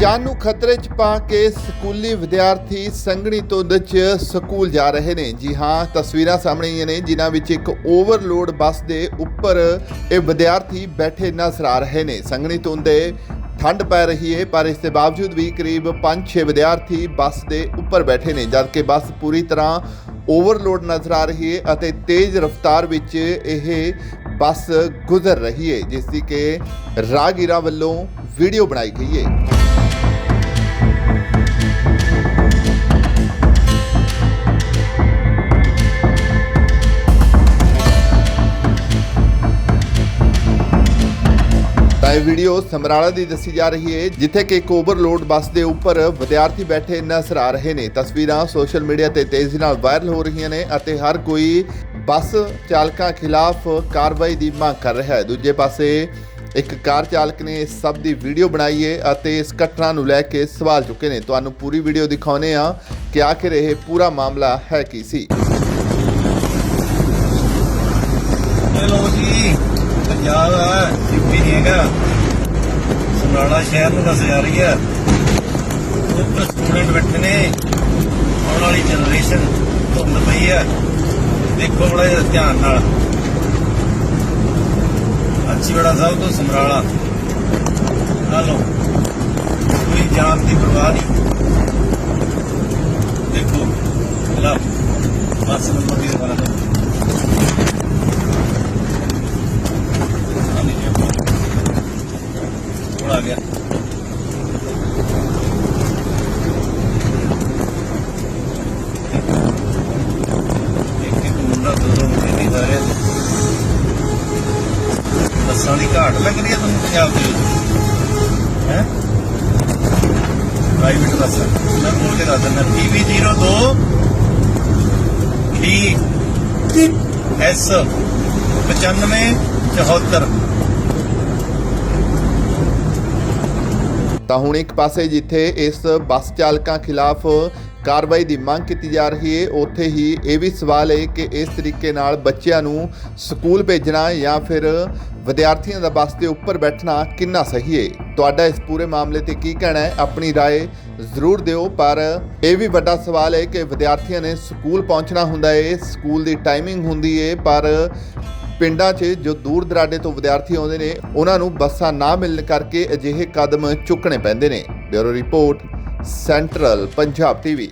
ਜਾਨ ਨੂੰ ਖਤਰੇ 'ਚ ਪਾ ਕੇ ਸਕੂਲੀ ਵਿਦਿਆਰਥੀ ਸੰਗਣੀ ਧੁੰਦ 'ਚ ਸਕੂਲ ਜਾ ਰਹੇ ਨੇ। ਜੀ ਹਾਂ, ਤਸਵੀਰਾਂ ਸਾਹਮਣੇ ਆਈਆਂ ਨੇ, ਜਿਨ੍ਹਾਂ ਵਿੱਚ ਇੱਕ ਓਵਰਲੋਡ ਬੱਸ ਦੇ ਉੱਪਰ ਇਹ ਵਿਦਿਆਰਥੀ ਬੈਠੇ ਨਜ਼ਰ ਆ ਰਹੇ ਨੇ। ਸੰਗਣੀ ਧੁੰਦ ਦੇ ਠੰਡ ਪੈ ਰਹੀ ਹੈ ਪਰ ਇਸ ਦੇ ਬਾਵਜੂਦ ਵੀ ਕਰੀਬ 5-6 ਵਿਦਿਆਰਥੀ ਬੱਸ ਦੇ ਉੱਪਰ ਬੈਠੇ ਨੇ, ਜਦਕਿ ਬੱਸ ਪੂਰੀ ਤਰ੍ਹਾਂ ਓਵਰਲੋਡ ਨਜ਼ਰ ਆ ਰਹੀ ਹੈ ਅਤੇ ਤੇਜ਼ ਰਫ਼ਤਾਰ ਵਿੱਚ ਇਹ ਬੱਸ ਗੁਜ਼ਰ ਰਹੀ ਹੈ ਜਿਸ ਦੀ ਕਿ ਰਾਹਗੀਰਾਂ ਵੱਲੋਂ ਵੀਡੀਓ ਬਣਾਈ ਗਈ ਹੈ ਇਹ ਵੀਡੀਓ ਸਮਰਾਲਾ ਦੀ ਦੱਸੀ ਜਾ ਰਹੀ ਹੈ, ਜਿੱਥੇ ਕਿ ਇੱਕ ਓਵਰਲੋਡ ਬੱਸ ਦੇ ਉੱਪਰ ਵਿਦਿਆਰਥੀ ਬੈਠੇ ਨਜ਼ਰ ਆ ਰਹੇ ਨੇ। ਤਸਵੀਰਾਂ ਸੋਸ਼ਲ ਮੀਡੀਆ ਤੇ ਤੇਜ਼ੀ ਨਾਲ ਵਾਇਰਲ ਹੋ ਰਹੀਆਂ ਨੇ ਅਤੇ ਹਰ ਕੋਈ ਬੱਸ ਚਾਲਕਾਂ ਖਿਲਾਫ ਕਾਰਵਾਈ ਦੀ ਮੰਗ ਕਰ ਰਿਹਾ ਹੈ। ਦੂਜੇ ਪਾਸੇ ਇੱਕ ਕਾਰ ਚਾਲਕ ਨੇ ਇਸ ਸਭ ਦੀ ਵੀਡੀਓ ਬਣਾਈ ਹੈ ਅਤੇ ਇਸ ਘਟਨਾ ਨੂੰ ਲੈ ਕੇ ਸਵਾਲ ਚੁੱਕੇ ਨੇ। ਤੁਹਾਨੂੰ ਪੂਰੀ ਵੀਡੀਓ ਦਿਖਾਉਨੇ ਆ ਕਿ ਆਖਿਰ ਇਹ ਪੂਰਾ ਮਾਮਲਾ ਹੈ ਕੀ ਸੀ। ਹੈਲੋ ਜੀ। ਯੂਪੀ ਸਮਰਾਲਾ ਸ਼ਹਿਰ ਨੂੰ ਦੱਸ ਜਾ ਰਹੀ ਹੈ ਉੱਪਰ ਸਟੂਡੈਂਟ ਬੈਠੇ ਨੇ। ਆਉਣ ਵਾਲੀ ਜਨਰੇਸ਼ਨ ਧੁੰਦ ਪਈ ਹੈ ਦੇਖੋ ਬੜਾ ਜਿਹਾ ਧਿਆਨ ਨਾਲ। ਅੱਛੀ ਬੜਾ ਸਾਹਿਬ ਤੋਂ ਸਮਰਾਲਾ। ਹਲੋ ਕੋਈ ਜਾਨ ਦੀ ਪਰਵਾਹ ਨਹੀਂ ਦੇਖੋ ਲਾ ਬੱਸ ਨੰਬਰ ਵੀ ਦਿਖਾ ਲਾ ਥੋੜਾ ਆ ਗਿਆ। ਬੱਸਾਂ ਦੀ ਘਾਟ ਲੱਗ ਰਹੀ ਹੈ ਤੁਹਾਨੂੰ ਪੰਜਾਬ ਦੇ ਵਿੱਚ। ਹੈ? Private bus. ਮੈਂ ਬੋਲ ਕੇ ਦੱਸ ਦਿੰਦਾ ਪੀਵੀ 02 ਡੀ ਐਸ 95 74 ਤਾਂ ਹੁਣ ਇੱਕ ਪਾਸੇ ਜਿੱਥੇ ਇਸ ਬੱਸ ਚਾਲਕਾਂ ਖਿਲਾਫ ਕਾਰਵਾਈ ਦੀ ਮੰਗ ਕੀਤੀ ਜਾ ਰਹੀ ਹੈ ਉੱਥੇ ਹੀ ਇਹ ਵੀ ਸਵਾਲ ਹੈ ਕਿ ਇਸ ਤਰੀਕੇ ਨਾਲ ਬੱਚਿਆਂ ਨੂੰ ਸਕੂਲ ਭੇਜਣਾ ਜਾਂ ਫਿਰ ਵਿਦਿਆਰਥੀਆਂ ਦਾ ਬੱਸ ਦੇ ਉੱਪਰ ਬੈਠਣਾ ਕਿੰਨਾ ਸਹੀ ਹੈ ਤੁਹਾਡਾ ਇਸ ਪੂਰੇ ਮਾਮਲੇ ਤੇ ਕੀ ਕਹਿਣਾ ਹੈ ਆਪਣੀ رائے ਜ਼ਰੂਰ ਦਿਓ ਪਰ ਇਹ ਵੀ ਵੱਡਾ ਸਵਾਲ ਹੈ ਕਿ ਵਿਦਿਆਰਥੀਆਂ ਨੇ ਸਕੂਲ ਪਹੁੰਚਣਾ ਹੁੰਦਾ ਹੈ ਸਕੂਲ ਦੀ ਟਾਈਮਿੰਗ ਹੁੰਦੀ ਹੈ ਪਰ ਪਿੰਡਾਂ 'ਚ ਜੋ ਦੂਰ ਦਰਾਡੇ ਤੋਂ ਵਿਦਿਆਰਥੀ ਆਉਂਦੇ ਨੇ, ਉਹਨਾਂ ਨੂੰ ਬੱਸਾਂ ਨਾ ਮਿਲਣ ਕਰਕੇ ਅਜਿਹੇ ਕਦਮ ਚੁੱਕਣੇ ਪੈਂਦੇ ਨੇ। Bureau report, central Punjab TV.